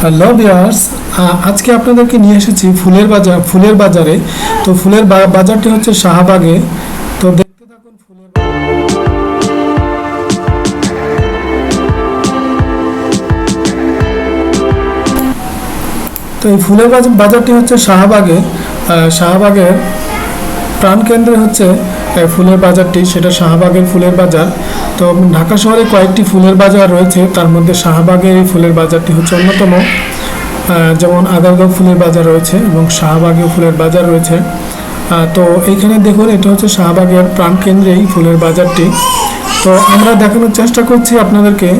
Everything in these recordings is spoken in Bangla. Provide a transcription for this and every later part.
হ্যালো বিয়ার্স আজকে আপনাদেরকে নিয়ে এসেছি ফুলের বাজার, ফুলের বাজারে। তো ফুলের বাজারটি হচ্ছে শাহবাগে। তো দেখতে থাকুন ফুলের তো এই ফুলের বাজ- বাজারটি হচ্ছে শাহবাগে। শাহবাগের প্রাণকেন্দ্রে হচ্ছে ফুলের বাজারটি, সেটা শাহবাগের ফুলের বাজার। তো ঢাকা শহরে কয়েকটি ফুলের বাজার রয়েছে, তার মধ্যে শাহবাগের এই ফুলের বাজারটি হচ্ছে অন্যতম। যেমন আগারগাঁও ফুলের বাজার রয়েছে এবং শাহবাগেও ফুলের বাজার রয়েছে। তো এইখানে দেখুন, এটা হচ্ছে শাহবাগের প্রাণকেন্দ্রেই ফুলের বাজারটি। তো আমরা দেখানোর চেষ্টা করছি আপনাদেরকে,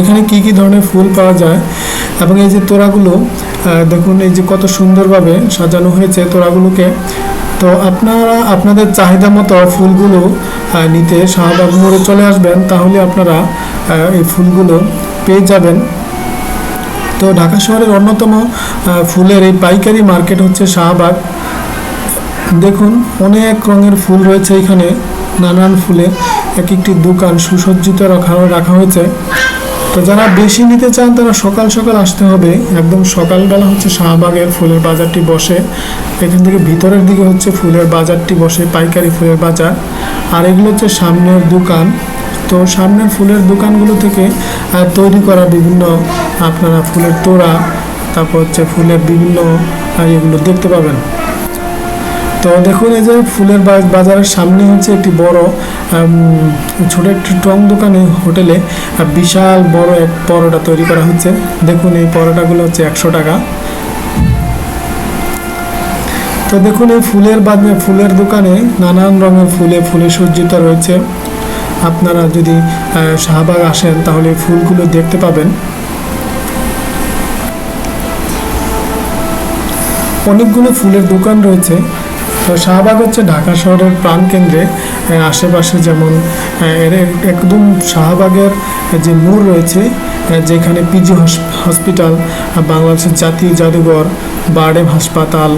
এখানে কি কি ধরনের ফুল পাওয়া যায়। এবং এই যে তোড়াগুলো দেখুন, এই যে কত সুন্দরভাবে সাজানো হয়েছে তোড়াগুলোকে। তো আপনারা আপনাদের চাহিদা মতো ফুলগুলো নিতে শাহবাগ মোড়ে চলে আসবেন, তাহলে আপনারা এই ফুলগুলো পেয়ে যাবেন। তো ঢাকা শহরের অন্যতম ফুলের এই পাইকারি মার্কেট হচ্ছে শাহবাগ। দেখুন, অনেক রঙের ফুল রয়েছে এখানে, নানান ফুলের এক একটি দোকান সুসজ্জিত রাখা রাখা হয়েছে। তো যারা বেশি নিতে চান, তারা সকাল সকাল আসতে হবে। একদম সকালবেলা হচ্ছে শাহবাগের ফুলের বাজারটি বসে। এখান থেকে ভিতরের দিকে হচ্ছে ফুলের বাজারটি বসে, পাইকারি ফুলের বাজার। আর এগুলো হচ্ছে সামনের দোকান। তো সামনের ফুলের দোকানগুলো থেকে তৈরি করা বিভিন্ন, আপনারা ফুলের তোড়া, তারপর হচ্ছে ফুলের বিভিন্ন এগুলো দেখতে পাবেন। তো দেখুন এই যে ফুলের বাজারের সামনে হচ্ছে একটি বড় ছোট একটি টং দোকানে, হোটেলে বিশাল বড় এক পরোটা তৈরি করা হচ্ছে। দেখুন এই পরোটাগুলো হচ্ছে একশো টাকা। তো দেখুন এই ফুলের বাজার ফুলের দোকানে নানান রঙের ফুলে ফুলে সজ্জিত রয়েছে। আপনারা যদি শাহবাগ আসেন তাহলে ফুলগুলো দেখতে পাবেন। অনেকগুলো ফুলের দোকান রয়েছে। তো শাহবাগ হচ্ছে ঢাকা শহরের প্রাণকেন্দ্রে। আশেপাশে যেমন এর একদম শাহবাগের যে মোড় রয়েছে যেখানে পিজি হসপিটাল বাংলাদেশের জাতীয় জাদুঘর বারডেম হাসপাতাল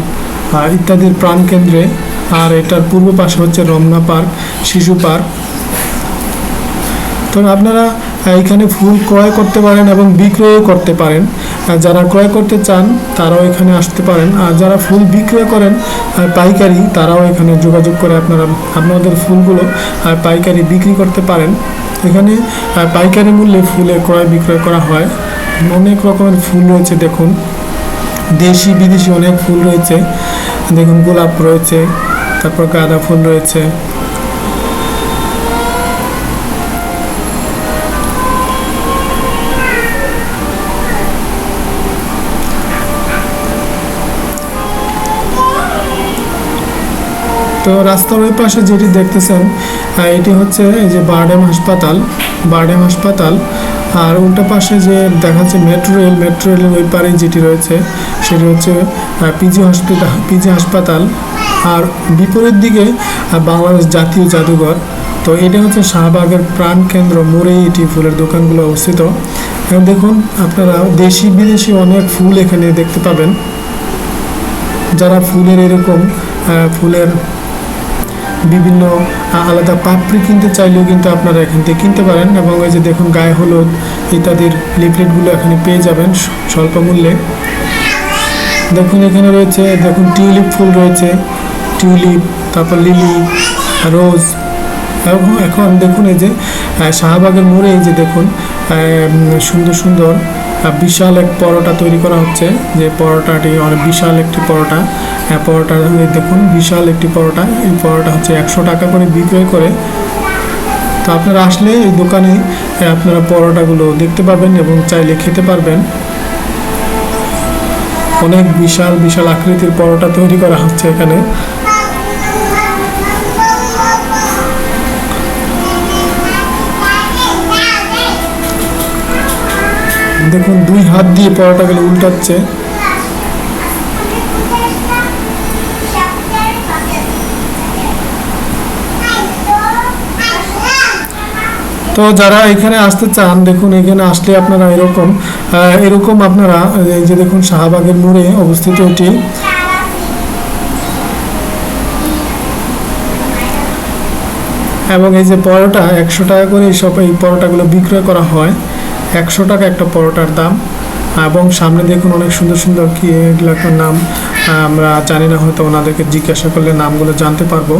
ইত্যাদির প্রাণকেন্দ্রে। আর এটার পূর্ব পাশে হচ্ছে রমনা পার্ক, শিশু পার্ক। তো আপনারা এখানে ফুল ক্রয় করতে পারেন এবং বিক্রয় করতে পারেন। যারা ক্রয় করতে চান তারাও এখানে আসতে পারেন। আর যারা ফুল বিক্রয় করেন আহ, পাইকারি তারাও এখানে যোগাযোগ করে আপনারা আপনাদের ফুলগুলো আহ, পাইকারি বিক্রি করতে পারেন। এখানে পাইকারি মূল্যে ফুলে ক্রয় বিক্রয় করা হয়। অনেক রকমের ফুল রয়েছে দেখুন। দেশি বিদেশি অনেক ফুল রয়েছে। দেখুন গোলাপ রয়েছে তারপর গাঁদা ফুল রয়েছে। তো রাস্তার ওই পাশে যেটি দেখতেছেন এটি হচ্ছে এই যে বারডেম হাসপাতাল বারডেম হাসপাতাল। আর উল্টা পাশে যে দেখা যাচ্ছে মেট্রো রেল, মেট্রো রেলের ওই পারে যেটি রয়েছে, সেটি হচ্ছে পিজি হসপিটাল পিজি হাসপাতাল। আর বিপরীত দিকে বাংলাদেশ জাতীয় জাদুঘর। তো এটা হচ্ছে শাহবাগের প্রাণকেন্দ্র মোড়েই এটি ফুলের দোকানগুলো অবস্থিত। এবং দেখুন, আপনারা দেশি বিদেশি অনেক ফুল এখানে দেখতে পাবেন। যারা ফুলের এরকম ফুলের বিভিন্ন আলাদা পাপড়ি কিনতে চাইলেও কিন্তু আপনারা এখান থেকে কিনতে পারেন এবং এই যে দেখুন গায়ে হলুদ, ইত্যাদির লিফলেটগুলো এখানে পেয়ে যাবেন স্বল্প মূল্যে। দেখুন এখানে রয়েছে, দেখুন টিউলিপ ফুল রয়েছে, টিউলিপ, তারপর লিলি, রোজ, এবং এখন দেখুন এই যে শাহবাগের মোড়ে এই যে দেখুন সুন্দর সুন্দর বিশাল এক পরোটা তৈরি করা হচ্ছে। যে পরোটাটি অনেক বিশাল একটি পরোটা। হ্যাঁ পরোটা দেখুন, বিশাল একটি পরোটা। এই পরোটা হচ্ছে একশো টাকা করে বিক্রয় করে। তো আপনারা আসলে এই দোকানে আপনারা পরোটাগুলো দেখতে পাবেন এবং চাইলে খেতে পারবেন। অনেক বিশাল বিশাল আকৃতির পরোটা তৈরি করা হচ্ছে এখানে। দেখুন, দুই হাত দিয়ে পরোটাগুলো উল্টাচ্ছে। তো যারা এখানে আসতে চান, দেখুন, এখানে আসলে আপনারা এরকম এরকম আপনারা যে দেখুন, শাহবাগের মোড়ে অবস্থিত এটি। এবং এই যে পরোটা, একশো টাকা করে সব এই পরোটাগুলো বিক্রয় করা হয়। একশো টাকা একটা পরোটার দাম। এবং সামনে দেখুন অনেক সুন্দর সুন্দর কি এগুলোর নাম, আমরা জানি না, হয়তো ওনাদেরকে জিজ্ঞাসা করলে নামগুলো জানতে পারব।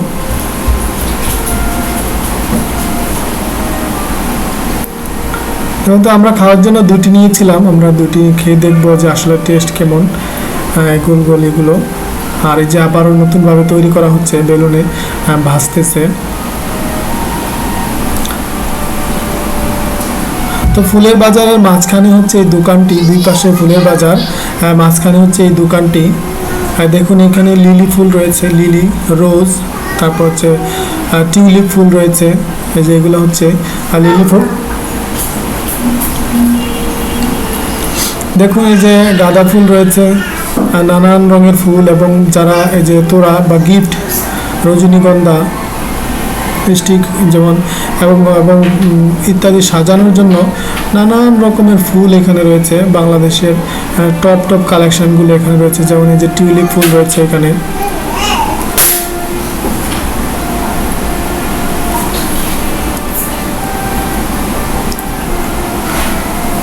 তো আমরা খাওয়ার জন্য দুটি নিয়েছিলাম, আমরা দুটি খেয়ে দেখব যে আসলে টেস্ট কেমন গোল গোল এগুলো। আর এই যে আবারও নতুনভাবে তৈরি করা হচ্ছে বেলুনে ভাসতেছে তো ফুলের বাজারের মাঝখানে হচ্ছে এই দোকানটি দুই পাশে ফুলের বাজার আহ, মাঝখানে হচ্ছে এই দোকানটি। আর দেখুন এখানে লিলি ফুল রয়েছে লিলি রোজ তারপর হচ্ছে টিউলিপ ফুল রয়েছে এই যে এগুলো হচ্ছে আর লিলি ফুল। দেখুন এই যে গাঁদা ফুল রয়েছে নানান রঙের ফুল এবং যারা এই যে তোড়া বা গিফট রজনীগন্ধা স্টিক যেমন এবং ইত্যাদি সাজানোর জন্য নানান রকমের ফুল এখানে রয়েছে। বাংলাদেশের টপ টপ কালেকশনগুলো এখানে রয়েছে। যেমন এই যে টিউলিপ ফুল রয়েছে এখানে।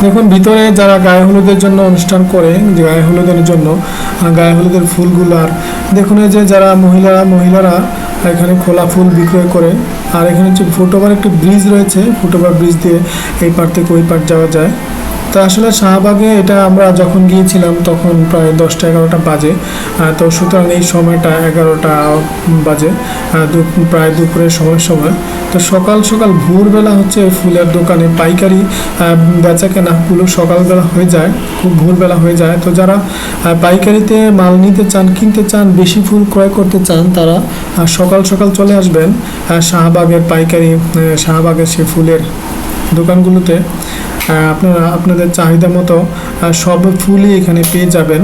দেখুন, ভিতরে যারা গায়ে হলুদের জন্য অনুষ্ঠান করে, যে গায়ে হলুদের জন্য গায়ে হলুদের ফুলগুলো আর, দেখুন যে যারা মহিলারা মহিলারা এখানে খোলা ফুল বিক্রয় করে। আর এখানে হচ্ছে ফুটওভার একটি ব্রিজ রয়েছে। ফুটওভার ব্রিজ দিয়ে এই পার থেকে ওই পার যাওয়া যায়। তো আসলে শাহবাগে এটা আমরা যখন গিয়েছিলাম তখন প্রায় দশটা এগারোটা বাজে। তো সুতরাং এই সময়টা এগারোটা বাজে প্রায় দুপুরের সময় সময়। তো সকাল সকাল ভোরবেলা হচ্ছে ফুলের দোকানে পাইকারি বেচা কেনাগুলো সকালবেলা হয়ে যায়, খুব ভোরবেলা হয়ে যায়। তো যারা পাইকারিতে মাল নিতে চান, কিনতে চান, বেশি ফুল ক্রয় করতে চান, তারা সকাল সকাল চলে আসবেন শাহবাগের পাইকারি শাহবাগের সে ফুলের দোকানগুলোতে। আপনারা আপনাদের চাহিদা মতো সব ফুলই এখানে পেয়ে যাবেন।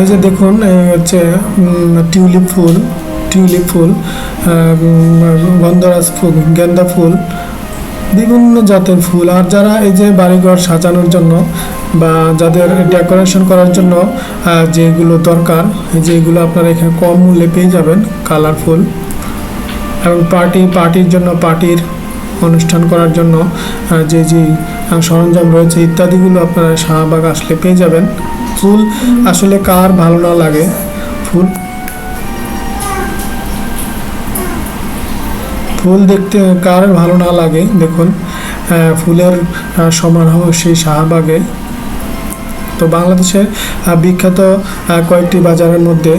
এই যে দেখুন হচ্ছে টিউলিপ ফুল টিউলিপ ফুল গন্ধরাজ ফুল, গেন্দা ফুল বিভিন্ন জাতের ফুল, আর যারা এই যে বাড়িঘর সাজানোর জন্য বা যাদের ডেকোরেশন করার জন্য যেগুলো দরকার, এই যে এগুলো আপনারা এখানে কম মূল্যে পেয়ে যাবেন কালারফুল এবং পার্টি পার্টির জন্য পার্টির অনুষ্ঠান করার জন্য যে যে সরঞ্জাম রয়েছে ইত্যাদিগুলো আপনারা শাহবাগ আসলে পেয়ে যাবেন। ফুল আসলে কার ভালো না লাগে? ফুল ফুল দেখতে কার ভালো না লাগে, দেখুন ফুলের সমারোহ সেই শাহবাগে। তো বাংলাদেশের বিখ্যাত কয়েকটি বাজারের মধ্যে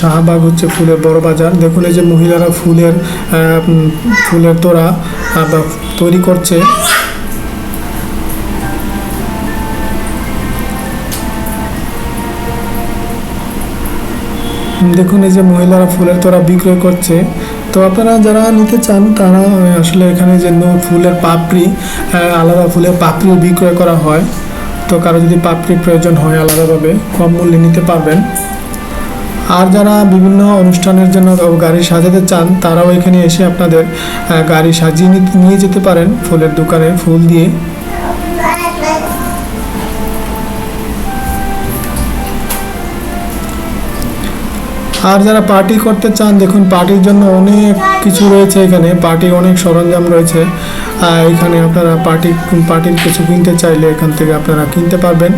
শাহবাগ হচ্ছে ফুলের বড় বাজার। দেখুন, এই যে মহিলারা ফুলের ফুলের তোড়া বা তৈরি করছে। দেখুন, এই যে মহিলারা ফুলের তোড়া বিক্রয় করছে। তো আপনারা যারা নিতে চান, তারা আসলে এখানে যে ফুলের পাপড়ি আলাদা ফুলের পাপড়িও বিক্রয় করা হয়। তো কারও যদি পাপড়ির প্রয়োজন হয়, আলাদাভাবে কম মূল্যে নিতে পারবেন। আর যারা বিভিন্ন অনুষ্ঠানের জন্য গাড়ি সাজাতে চান, তারাও এখানে এসে আপনাদের গাড়ি সাজিয়ে নিয়ে যেতে পারেন ফুলের দোকানে ফুল দিয়ে। আর যারা পার্টি করতে চান, দেখুন পার্টির জন্য অনেক কিছু রয়েছে এখানে। পার্টির অনেক সরঞ্জাম রয়েছে। এখানে আপনারা পার্টি পার্টির কিছু কিনতে চাইলে এখান থেকে আপনারা কিনতে পারবেন।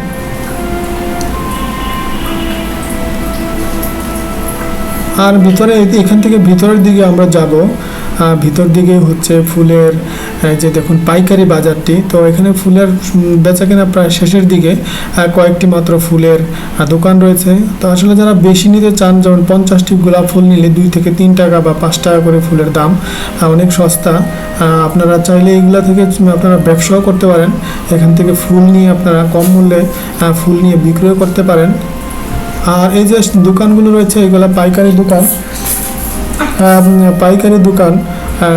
আর ভিতরে, এখান থেকে ভিতরের দিকে আমরা যাব। ভিতর দিকে হচ্ছে ফুলের যে দেখুন পাইকারি বাজারটি তো এখানে ফুলের উম, বেচাকেনা প্রায় শেষের দিকে কয়েকটি মাত্র ফুলের দোকান রয়েছে। তো আসলে যারা বেশি নিতে চান যেমন পঞ্চাশটি গোলাপ ফুল নিলে দুই থেকে তিন টাকা বা পাঁচ টাকা করে ফুলের দাম অনেক সস্তা। আপনারা চাইলে এগুলা থেকে আপনারা ব্যবসাও করতে পারেন। এখান থেকে ফুল নিয়ে আপনারা কম মূল্যে ফুল নিয়ে বিক্রয় করতে পারেন। আর এই যে দোকানগুলো রয়েছে এগুলো পাইকারি দোকান পাইকারি দোকান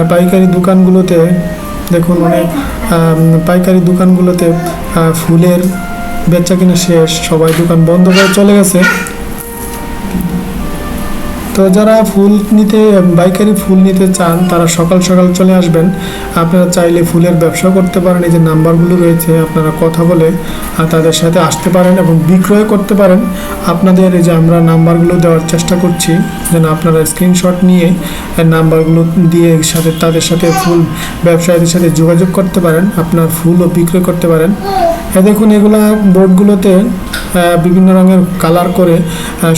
পাইকারি দোকানগুলোতে দেখুন অনেক আম, পাইকারি দোকানগুলোতে ফুলের বেচা কিনা শেষ সবাই দোকান বন্ধ করে চলে গেছে। তো যারা ফুল নিতে বাইকারি ফুল নিতে চান, তারা সকাল সকাল চলে আসবেন। আপনারা চাইলে ফুলের ব্যবসা করতে পারেন, এই যে নাম্বারগুলো রয়েছে, আপনারা কথা বলে তাদের সাথে আসতে পারেন এবং বিক্রয় করতে পারেন। আপনাদের এই যে আমরা নাম্বারগুলো দেওয়ার চেষ্টা করছি, যেন আপনারা স্ক্রিনশট নিয়ে নাম্বারগুলো দিয়ে সাথে, তাদের সাথে ফুল ব্যবসায়ীদের সাথে যোগাযোগ করতে পারেন, আপনার ফুলও বিক্রয় করতে পারেন। দেখুন, এগুলা বোর্ডগুলোতে বিভিন্ন রঙের কালার করে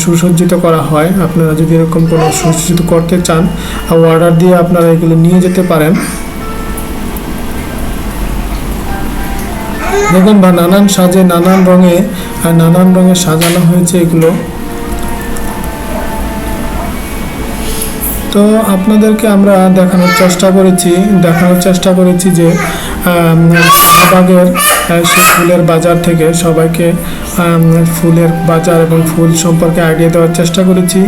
সুসজ্জিত করা হয়। আপনারা যদি এরকম কোনো সুসজ্জিত করতে চান অর্ডার দিয়ে আপনারা এগুলো নিয়ে যেতে পারেন। দেখুন বা নানান সাজে নানান রঙে আহ, নানান রঙে সাজানো হয়েছে এগুলো। তো আপনাদেরকে আমরা দেখানোর চেষ্টা করেছি দেখানোর চেষ্টা করেছি যে শাহবাগের সেই ফুলের বাজার থেকে সবাইকে ফুলের বাজার এবং ফুল সম্পর্কে আইডিয়া দেওয়ার চেষ্টা করেছি।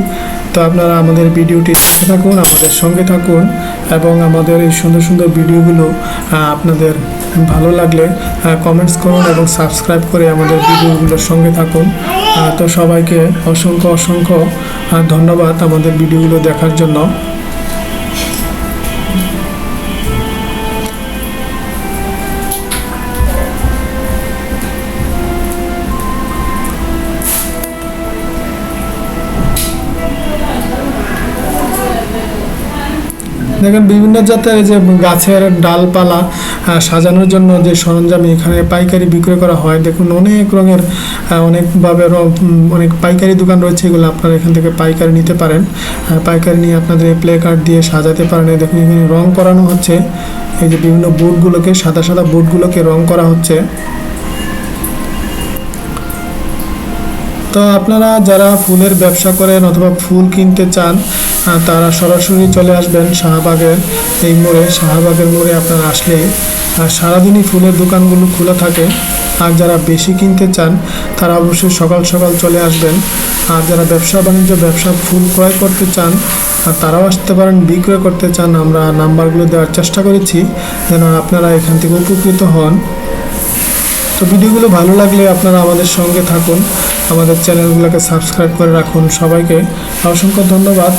তো আপনারা আমাদের ভিডিওটি দেখতে থাকুন, আমাদের সঙ্গে থাকুন এবং আমাদের এই সুন্দর সুন্দর ভিডিওগুলো আপনাদের ভালো লাগলে কমেন্টস করুন এবং সাবস্ক্রাইব করে আমাদের ভিডিওগুলোর সঙ্গে থাকুন। তো সবাইকে অসংখ্য অসংখ্য ধন্যবাদ আমাদের ভিডিওগুলো দেখার জন্য। দেখেন বিভিন্ন জাতের যে গাছের ডালপালা সাজানোর জন্য যে সরঞ্জাম এখানে পাইকারি বিক্রয় করা হয়, দেখুন অনেক রঙের অনেকভাবে অনেক পাইকারি দোকান রয়েছে এগুলো আপনারা এখান থেকে পাইকারি নিতে পারেন। পাইকারি নিয়ে আপনাদের প্লে কার্ড দিয়ে সাজাতে পারেন। দেখুন এখানে রং করানো হচ্ছে। এই যে বিভিন্ন বোর্ডগুলোকে, সাদা সাদা বোর্ডগুলোকে রং করা হচ্ছে। তো আপনারা যারা ফুলের ব্যবসা করেন অথবা ফুল কিনতে চান তারা সরাসরি চলে আসবেন শাহবাগের এই মোড়ে। শাহবাগের মোড়ে আপনারা আসলে সারাদিনই ফুলের দোকানগুলো খোলা থাকে। আর যারা বেশি কিনতে চান, তারা অবশ্যই সকাল সকাল চলে আসবেন। আর যারা ব্যবসা বাণিজ্য, ব্যবসা ফুল ক্রয় করতে চান, আর তারাও আসতে পারেন, বিক্রয় করতে চান, আমরা নাম্বারগুলো দেওয়ার চেষ্টা করেছি। যেন আপনারা এখান থেকে উপকৃত হন। তো ভিডিওগুলো ভালো লাগলে আপনারা আমাদের সঙ্গে থাকুন, আমাদের চ্যানেলগুলোকে সাবস্ক্রাইব করে রাখুন সবাইকে। অসংখ্য ধন্যবাদ।